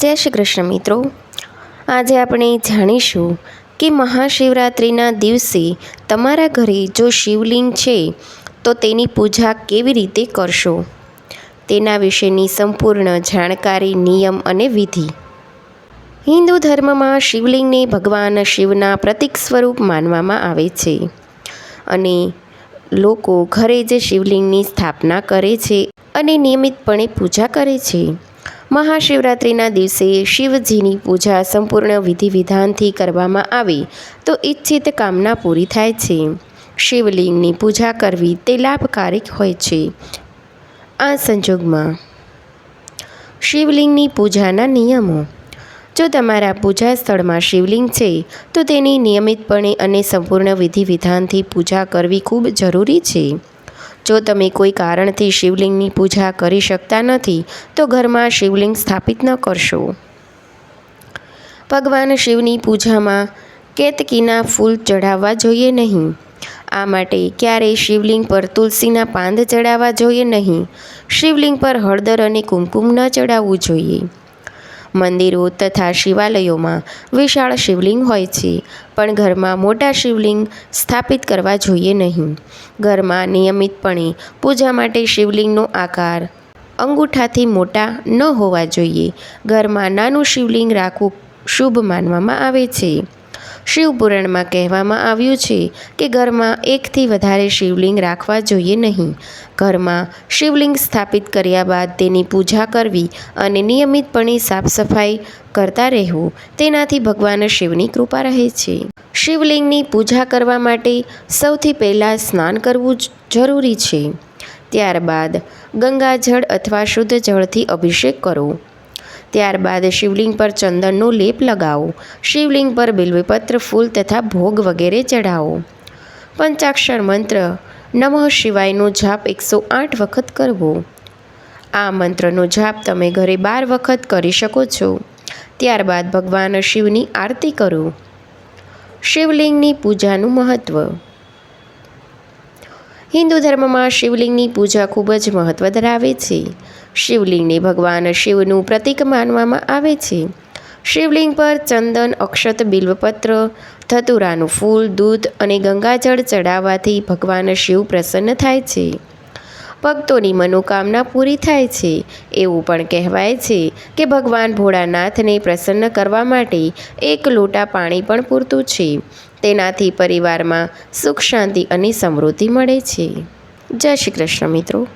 જય શ્રી કૃષ્ણ મિત્રો. આજે આપણે જાણીશું કે મહાશિવરાત્રિના દિવસે તમારા ઘરે જો શિવલિંગ છે, તો તેની પૂજા કેવી રીતે કરશો? તેના વિશેની સંપૂર્ણ જાણકારી, નિયમ અને વિધિ. હિન્દુ ધર્મમાં શિવલિંગને ભગવાન શિવના પ્રતીક સ્વરૂપ માનવામાં આવે છે. અને લોકો ઘરે જે શિવલિંગની સ્થાપના કરે છે અને નિયમિતપણે પૂજા કરે છે. મહાશિવરાત્રિના દિવસે શિવજીની પૂજા સંપૂર્ણ વિધિ વિધાનથી કરવામાં આવે, તો ઈચ્છિત કામના પૂરી થાય છે. શિવલિંગની પૂજા કરવી તે લાભકારક હોય છે. આ સંજોગમાં શિવલિંગની પૂજાના નિયમો. જો તમારા પૂજા સ્થળમાં શિવલિંગ છે, તો તેની નિયમિતપણે અને સંપૂર્ણ વિધિ વિધાનથી પૂજા કરવી ખૂબ જરૂરી છે. જો તમે કોઈ કારણથી શિવલિંગની પૂજા કરી શકતા નથી, તો ઘરમાં શિવલિંગ સ્થાપિત ન કરશો. ભગવાન શિવની પૂજામાં કેતકીના ફૂલ ચઢાવવા જોઈએ નહીં. આ માટે ક્યારેય શિવલિંગ પર તુલસીના પાંદ ચડાવવા જોઈએ નહીં. શિવલિંગ પર હળદર અને કુમકુમ ન ચડાવવું જોઈએ. મંદિરો તથા શિવાલયોમાં વિશાળ શિવલિંગ હોય છે. પણ ઘરમાં મોટા શિવલિંગ સ્થાપિત કરવા જોઈએ નહીં. ઘરમાં નિયમિતપણે પૂજા માટે શિવલિંગનો આકાર અંગૂઠાથી મોટા ન હોવા જોઈએ. ઘરમાં નાનું શિવલિંગ રાખવું શુભ માનવામાં આવે છે. શિવપુરાણમાં કહેવામાં આવ્યું છે કે ઘરમાં એકથી વધારે શિવલિંગ રાખવા જોઈએ નહીં. ઘરમાં શિવલિંગ સ્થાપિત કર્યા બાદ તેની પૂજા કરવી અને નિયમિતપણે સાફ સફાઈ કરતા રહેવું તેનાથી ભગવાન શિવની કૃપા રહે છે. શિવલિંગની પૂજા કરવા માટે સૌથી પહેલાં સ્નાન કરવું જરૂરી છે. ત્યારબાદ ગંગાજળ અથવા શુદ્ધ જળથી અભિષેક કરો. ત્યારબાદ શિવલિંગ પર ચંદનનો લેપ લગાવો. શિવલિંગ પર બિલ્વપત્ર, ફૂલ તથા ભોગ વગેરે ચઢાવો. પંચાક્ષર મંત્ર, નમઃ શિવાયનો જાપ એકસો આઠ વખત કરવો. આ મંત્રનો જાપ તમે ઘરે બાર વખત કરી શકો છો. ત્યારબાદ ભગવાન શિવની આરતી કરો. શિવલિંગની પૂજાનું મહત્ત્વ હિન્દુ ધર્મમાં શિવલિંગની પૂજા ખૂબ જ મહત્ત્વ ધરાવે છે. શિવલિંગને ભગવાન શિવનું પ્રતીક માનવામાં આવે છે. શિવલિંગ પર ચંદન, અક્ષત, બિલ્વપત્ર, ધતુરાનું ફૂલ, દૂધ અને ગંગાજળ ચડાવવાથી ભગવાન શિવ પ્રસન્ન થાય છે. ભક્તોની મનોકામના પૂરી થાય છે. એવું પણ કહેવાય છે કે ભગવાન ભોળાનાથને પ્રસન્ન કરવા માટે એક લોટા પાણી પણ પૂરતું છે. તેનાથી પરિવારમાં સુખ, શાંતિ અને સમૃદ્ધિ મળે છે. જય શ્રી કૃષ્ણ મિત્રો.